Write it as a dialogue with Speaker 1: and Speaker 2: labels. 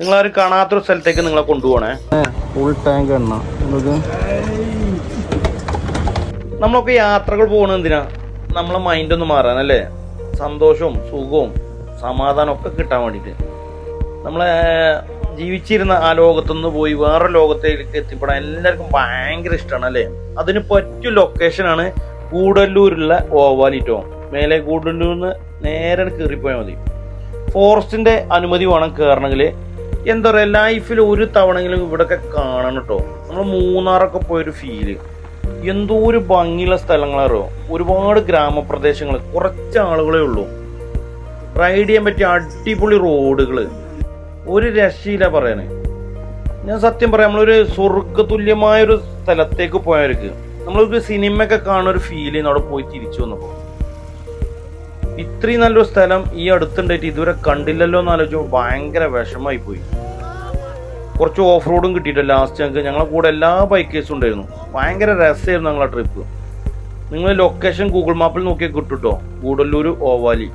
Speaker 1: നിങ്ങളാരും കാണാത്തൊരു സ്ഥലത്തേക്ക് നിങ്ങളെ കൊണ്ടുപോകണേ.
Speaker 2: ഫുൾ ടാങ്ക് എണ്ണ.
Speaker 1: നമ്മളൊക്കെ യാത്രകൾ പോകണത് എന്തിനാ? നമ്മളെ മൈൻഡ് ഒന്ന് മാറാനല്ലേ സന്തോഷവും സുഖവും സമാധാനം ഒക്കെ കിട്ടാൻ വേണ്ടിയിട്ട് നമ്മളെ ജീവിച്ചിരുന്ന ആ ലോകത്തുനിന്ന് പോയി വേറെ ലോകത്തേക്ക് എത്തിപ്പെടാൻ എല്ലാവർക്കും ഭയങ്കര ഇഷ്ടമാണ് അല്ലേ? അതിന് പറ്റിയ ലൊക്കേഷനാണ് കൂടല്ലൂരുള്ള ഓവാലിറ്റോ മേലെ കൂടല്ലൂരിൽ നിന്ന് നേരെ കയറിപ്പോയാൽ മതി. ഫോറസ്റ്റിന്റെ അനുമതി വേണം കയറണമെങ്കിൽ എന്താ പറയുക ലൈഫിൽ ഒരു തവണയെങ്കിലും ഇവിടെയൊക്കെ കാണണം കേട്ടോ നമ്മൾ മൂന്നാറൊക്കെ പോയൊരു ഫീൽ എന്തോ ഒരു ഭംഗിയുള്ള സ്ഥലങ്ങളോ ഒരുപാട് ഗ്രാമപ്രദേശങ്ങൾ കുറച്ച് ആളുകളേ ഉള്ളൂ. റൈഡ് ചെയ്യാൻ പറ്റിയ അടിപൊളി റോഡുകൾ ഒരു രക്ഷയില്ല പറയണേ ഞാൻ സത്യം പറയാം നമ്മളൊരു സ്വർഗതുല്യമായ ഒരു സ്ഥലത്തേക്ക് പോയവർക്ക് നമ്മളൊരു സിനിമയൊക്കെ കാണുന്ന ഒരു ഫീൽ അവിടെ പോയി തിരിച്ചു വന്നപ്പോൾ ഇത്രയും നല്ലൊരു സ്ഥലം ഈ അടുത്തുണ്ടായിട്ട് ഇതുവരെ കണ്ടില്ലല്ലോ എന്ന് ആലോചിച്ചു ഭയങ്കര വിഷമായി പോയി. കുറച്ച് ഓഫ് റോഡും കിട്ടിയിട്ടില്ല ലാസ്റ്റ് ഞങ്ങൾക്ക് ഞങ്ങളെ കൂടെ എല്ലാ ബൈക്കേഴ്സും ഉണ്ടായിരുന്നു. ഭയങ്കര രസമായിരുന്നു ഞങ്ങളുടെ ട്രിപ്പ് നിങ്ങൾ ലൊക്കേഷൻ ഗൂഗിൾ മാപ്പിൽ നോക്കിയാൽ കിട്ടും കേട്ടോ ഗൂഡല്ലൂർ ഓവാലി.